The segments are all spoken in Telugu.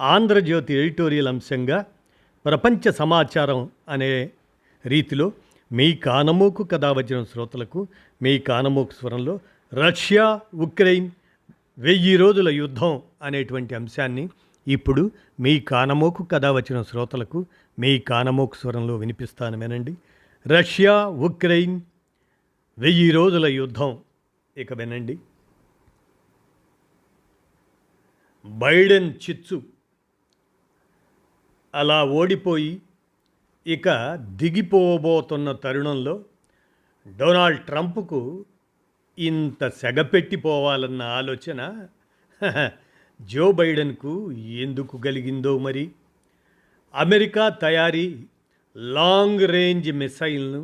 ఆంధ్రజ్యోతి ఎడిటోరియల్ అంశంగా ప్రపంచ సమాచారం అనే రీతిలో మీ కానమోకు కథ వచ్చిన శ్రోతలకు మీ కానమోకు స్వరంలో రష్యా ఉక్రెయిన్ వెయ్యి రోజుల యుద్ధం అనేటువంటి అంశాన్ని ఇప్పుడు మీ కానమోకు కథ వచ్చిన శ్రోతలకు మీ కానమోకు స్వరంలో వినిపిస్తాను వినండి రష్యా ఉక్రెయిన్ వెయ్యి రోజుల యుద్ధం ఇక వినండి బైడెన్ చిచ్చు అలా ఓడిపోయి ఇక దిగిపోబోతున్న తరుణంలో డొనాల్డ్ ట్రంప్కు ఇంత సెగపెట్టిపోవాలన్న ఆలోచన జో బైడెన్కు ఎందుకు కలిగిందో మరి? అమెరికా తయారీ లాంగ్ రేంజ్ మిసైల్ను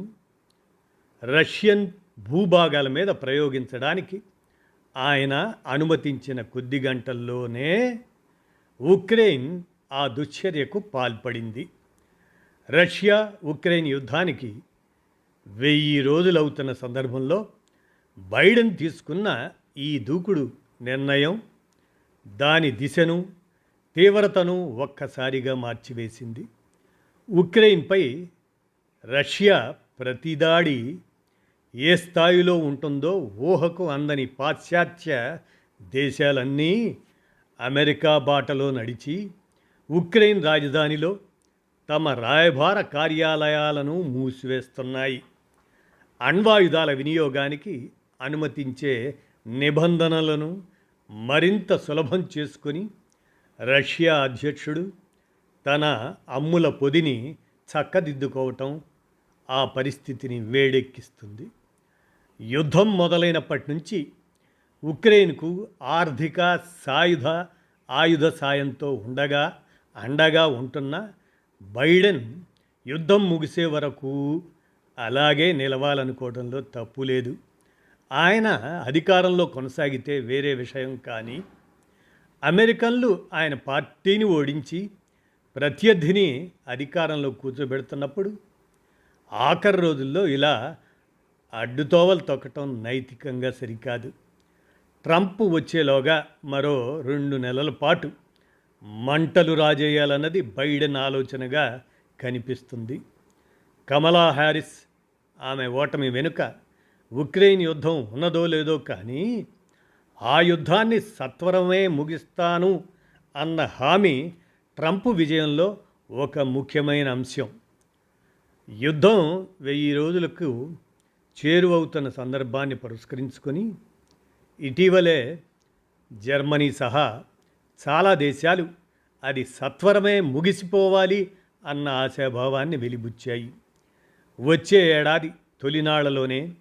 రష్యన్ భూభాగాల మీద ప్రయోగించడానికి ఆయన అనుమతించిన కొద్ది గంటల్లోనే ఉక్రెయిన్ ఆ దుశ్చర్యకు పాల్పడింది. రష్యా ఉక్రెయిన్ యుద్ధానికి వెయ్యి రోజులవుతున్న సందర్భంలో బైడెన్ తీసుకున్న ఈ దూకుడు నిర్ణయం దాని దిశను తీవ్రతను ఒక్కసారిగా మార్చివేసింది. ఉక్రెయిన్పై రష్యా ప్రతిదాడి ఏ స్థాయిలో ఉంటుందో ఊహకు అందని పాశ్చాత్య దేశాలన్నీ అమెరికా బాటలో నడిచి ఉక్రెయిన్ రాజధానిలో తమ రాయభార కార్యాలయాలను మూసివేస్తున్నాయి. అణ్వాయుధాల వినియోగానికి అనుమతించే నిబంధనలను మరింత సులభం చేసుకొని రష్యా అధ్యక్షుడు తన అమ్ముల పొదిని చక్కదిద్దుకోవటం ఆ పరిస్థితిని వేడెక్కిస్తుంది. యుద్ధం మొదలైనప్పటి నుంచి ఉక్రెయిన్కు ఆర్థిక సాయుధ ఆయుధ సాయంతో ఉండగా అండగా ఉంటున్న బైడెన్ యుద్ధం ముగిసే వరకు అలాగే నిలవాలనుకోవడంలో తప్పు లేదు. ఆయన అధికారంలో కొనసాగితే వేరే విషయం కానీ అమెరికన్లు ఆయన పార్టీని ఓడించి ప్రత్యర్థిని అధికారంలో కూర్చోబెడుతున్నప్పుడు ఆఖరి రోజుల్లో ఇలా అడ్డుతోవలు తొక్కటం నైతికంగా సరికాదు. ట్రంప్ వచ్చేలోగా మరో రెండు నెలల పాటు మంటలు రాజేయాలన్నది బైడెన్ ఆలోచనగా కనిపిస్తుంది. కమలా హ్యారిస్ ఆమె ఓటమి వెనుక ఉక్రెయిన్ యుద్ధం ఉన్నదో లేదో కానీ ఆ యుద్ధాన్ని సత్వరమే ముగిస్తాను అన్న హామీ ట్రంప్ విజయంలో ఒక ముఖ్యమైన అంశం. యుద్ధం వెయ్యి రోజులకు చేరువవుతున్న సందర్భాన్ని పురస్కరించుకొని ఇటీవలే జర్మనీ సహా చాలా దేశాలు అది సత్వరమే ముగిసిపోవాలి అన్న ఆశాభావాన్ని వెలిబుచ్చాయి. వచ్చే ఏడాది తొలినాళ్ళలోనే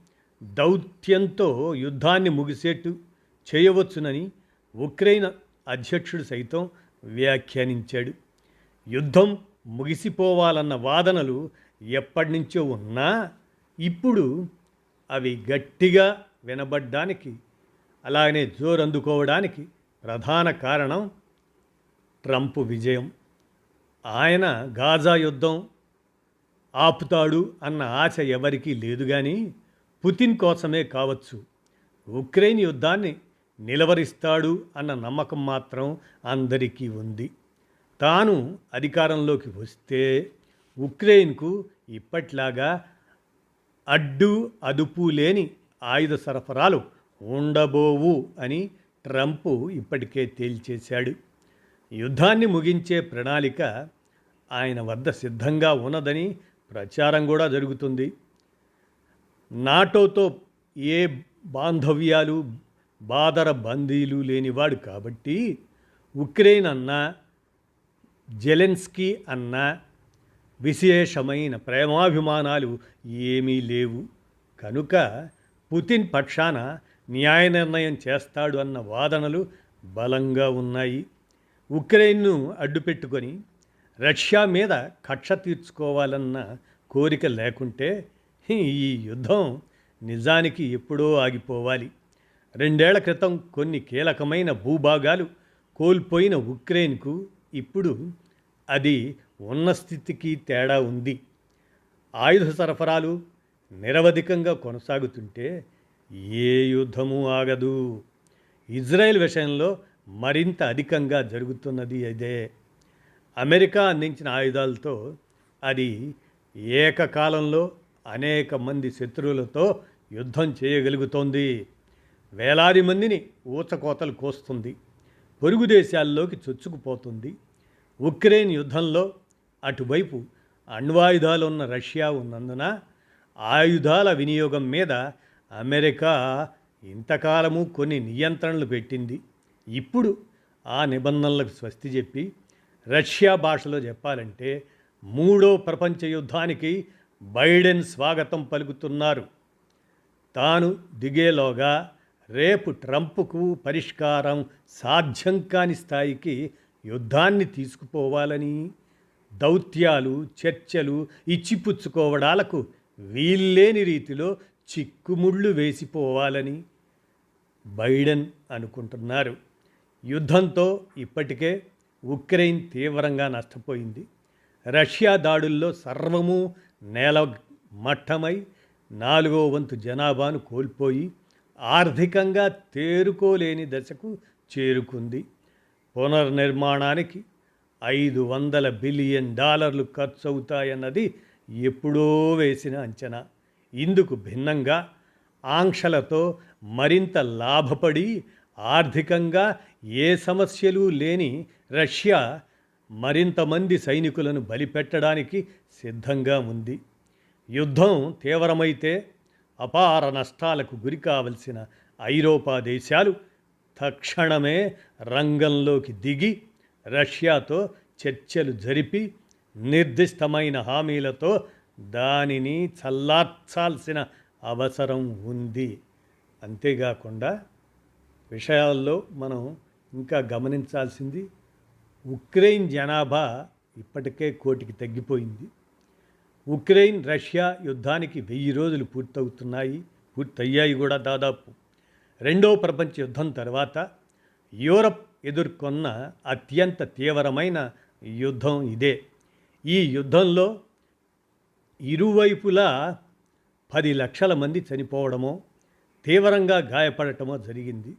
దౌత్యంతో యుద్ధాన్ని ముగిసేట్టు చేయవచ్చునని ఉక్రెయిన్ అధ్యక్షుడు సైతం వ్యాఖ్యానించాడు. యుద్ధం ముగిసిపోవాలన్న వాదనలు ఎప్పటి నుంచో ఉన్నా ఇప్పుడు అవి గట్టిగా వినబడ్డానికి అలాగనే జోరందుకోవడానికి ప్రధాన కారణం ట్రంప్ విజయం. ఆయన గాజా యుద్ధం ఆపుతాడు అన్న ఆశ ఎవరికీ లేదు కానీ పుతిన్ కోసమే కావచ్చు. ఉక్రెయిన్ యుద్ధాన్ని నిలవరిస్తాడు అన్న నమ్మకం మాత్రం అందరికీ ఉంది. తాను అధికారంలోకి వస్తే ఉక్రెయిన్కు ఇప్పట్లాగా అడ్డు అదుపు లేని ఆయుధ సరఫరాలు ఉండబోవు అని ట్రంప్ ఇప్పటికే తేల్చేశాడు. యుద్ధాన్ని ముగించే ప్రణాళిక ఆయన వద్ద సిద్ధంగా ఉన్నదని ప్రచారం కూడా జరుగుతుంది. నాటోతో ఏ బాంధవ్యాలు బాదర బందీలు లేనివాడు కాబట్టి ఉక్రెయిన్ అన్నా జెలెన్స్కీ అన్నా విశేషమైన ప్రేమాభిమానాలు ఏమీ లేవు. కనుక పుతిన్ పక్షాన న్యాయ నిర్ణయం చేస్తాడు అన్న వాదనలు బలంగా ఉన్నాయి. ఉక్రెయిన్ను అడ్డుపెట్టుకొని రష్యా మీద కక్ష తీర్చుకోవాలన్న కోరిక లేకుంటే ఈ యుద్ధం నిజానికి ఎప్పుడో ఆగిపోవాలి. రెండేళ్ళ క్రితం కొన్ని కీలకమైన భూభాగాలు కోల్పోయిన ఉక్రెయిన్కు ఇప్పుడు అది ఉన్న స్థితికి తేడా ఉంది. ఆయుధ సరఫరాలు నిరవధికంగా కొనసాగుతుంటే ఏ యుద్ధము ఆగదు. ఇజ్రాయెల్ విషయంలో మరింత అధికంగా జరుగుతున్నది అదే అమెరికా అందించిన ఆయుధాలతో అది ఏకకాలంలో అనేక మంది శత్రువులతో యుద్ధం చేయగలుగుతోంది. వేలాది మందిని ఊచకోతలు కోస్తుంది. పొరుగు దేశాల్లోకి చొచ్చుకుపోతుంది. ఉక్రెయిన్ యుద్ధంలో అటువైపు అణ్వాయుధాలున్న రష్యా ఉన్నందున ఆయుధాల వినియోగం మీద అమెరికా ఇంతకాలము కొన్ని నియంత్రణలు పెట్టింది. ఇప్పుడు ఆ నిబంధనలకు స్వస్తి చెప్పి రష్యా భాషలో చెప్పాలంటే మూడో ప్రపంచ యుద్ధానికి బైడెన్ స్వాగతం పలుకుతున్నారు. తాను దిగేలోగా రేపు ట్రంప్కు పరిష్కారం సాధ్యం కాని స్థాయికి యుద్ధాన్ని తీసుకుపోవాలని దౌత్యాలు చర్చలు ఇచ్చిపుచ్చుకోవడాలకు వీల్లేని రీతిలో చిక్కుముళ్ళు వేసిపోవాలని బైడెన్ అనుకుంటున్నారు. యుద్ధంతో ఇప్పటికే ఉక్రెయిన్ తీవ్రంగా నష్టపోయింది. రష్యా దాడుల్లో సర్వము నేల మట్టమై నాలుగో వంతు జనాభాను కోల్పోయి ఆర్థికంగా తేరుకోలేని దశకు చేరుకుంది. పునర్నిర్మాణానికి ఐదు వందల బిలియన్ డాలర్లు ఖర్చు అవుతాయన్నది ఎప్పుడో వేసిన అంచనా. ఇందుకు భిన్నంగా ఆంక్షలతో మరింత లాభపడి ఆర్థికంగా ఏ సమస్యలు లేని రష్యా మరింతమంది సైనికులను బలిపెట్టడానికి సిద్ధంగా ఉంది. యుద్ధం తీవ్రమైతే అపార నష్టాలకు గురి కావలసిన ఐరోపా దేశాలు తక్షణమే రంగంలోకి దిగి రష్యాతో చర్చలు జరిపి నిర్దిష్టమైన హామీలతో దానిని చల్లార్చాల్సిన అవసరం ఉంది. అంతేకాకుండా విషయాల్లో మనం ఇంకా గమనించాల్సింది ఉక్రెయిన్ జనాభా ఇప్పటికే కోటికి తగ్గిపోయింది. ఉక్రెయిన్ రష్యా యుద్ధానికి వెయ్యి రోజులు పూర్తవుతున్నాయి పూర్తయ్యాయి కూడా దాదాపు. రెండవ ప్రపంచ యుద్ధం తర్వాత యూరప్ ఎదుర్కొన్న అత్యంత తీవ్రమైన యుద్ధం ఇదే. ఈ యుద్ధంలో ఇరువైపులా పది లక్షల మంది చనిపోవడమో తీవ్రంగా గాయపడటమో జరిగింది.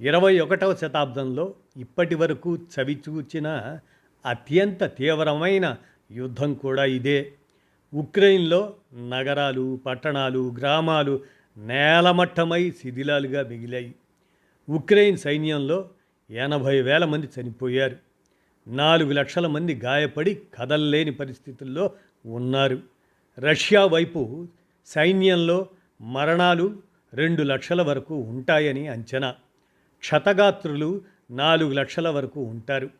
ఇరవై ఒకటవ శతాబ్దంలో ఇప్పటి వరకు చవిచూచిన అత్యంత తీవ్రమైన యుద్ధం కూడా ఇదే. ఉక్రెయిన్లో నగరాలు పట్టణాలు గ్రామాలు నేలమట్టమై శిథిలాలుగా మిగిలాయి. ఉక్రెయిన్ సైన్యంలో ఎనభై వేల మంది చనిపోయారు. నాలుగు లక్షల మంది గాయపడి కదల్లేని పరిస్థితుల్లో ఉన్నారు. రష్యా వైపు సైన్యంలో మరణాలు రెండు లక్షల వరకు ఉంటాయని అంచనా. క్షతగాత్రులు నాలుగు లక్షల వరకు ఉంటారు.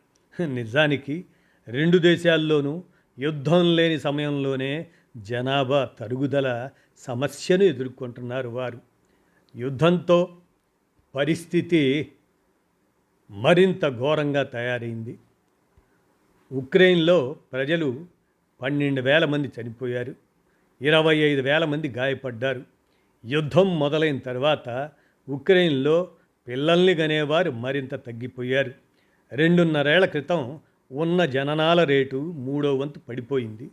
నిజానికి రెండు దేశాల్లోనూ యుద్ధం లేని సమయంలోనే జనాభా తరుగుదల సమస్యను ఎదుర్కొంటున్నారు వారు. యుద్ధంతో పరిస్థితి మరింత ఘోరంగా తయారైంది. ఉక్రెయిన్లో ప్రజలు పన్నెండు వేల మంది చనిపోయారు. ఇరవై ఐదు వేల మంది గాయపడ్డారు. యుద్ధం మొదలైన తర్వాత ఉక్రెయిన్లో పిల్లల్ని గనేవారు మరింత తగ్గిపోయారు. రెండున్నరేళ్ళ క్రితం ఉన్న జననాల రేటు మూడో వంతు పడిపోయింది.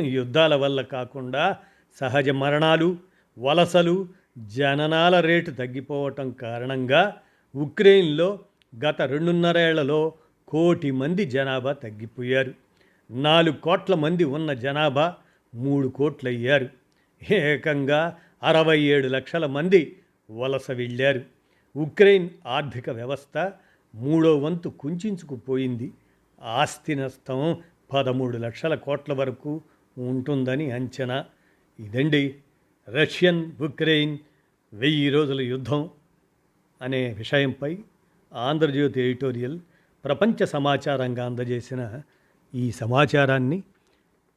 యుద్ధాల వల్ల కాకుండా సహజ మరణాలు వలసలు జననాల రేటు తగ్గిపోవటం కారణంగా ఉక్రెయిన్లో గత రెండున్నరేళ్ళలో కోటి మంది జనాభా తగ్గిపోయారు. నాలుగు కోట్ల మంది ఉన్న జనాభా మూడు కోట్లయ్యారు. ఏకంగా అరవై ఏడు లక్షల మంది వలస వెళ్ళారు. ఉక్రెయిన్ ఆర్థిక వ్యవస్థ మూడో వంతు కుంచుకుపోయింది ఆస్తి నష్టం పదమూడు లక్షల కోట్ల వరకు ఉంటుందని అంచనా. ఇదండి రష్యన్ ఉక్రెయిన్ వెయ్యి రోజుల యుద్ధం అనే విషయంపై ఆంధ్రజ్యోతి ఎడిటోరియల్ ప్రపంచ సమాచారంగా అందజేసిన ఈ సమాచారాన్ని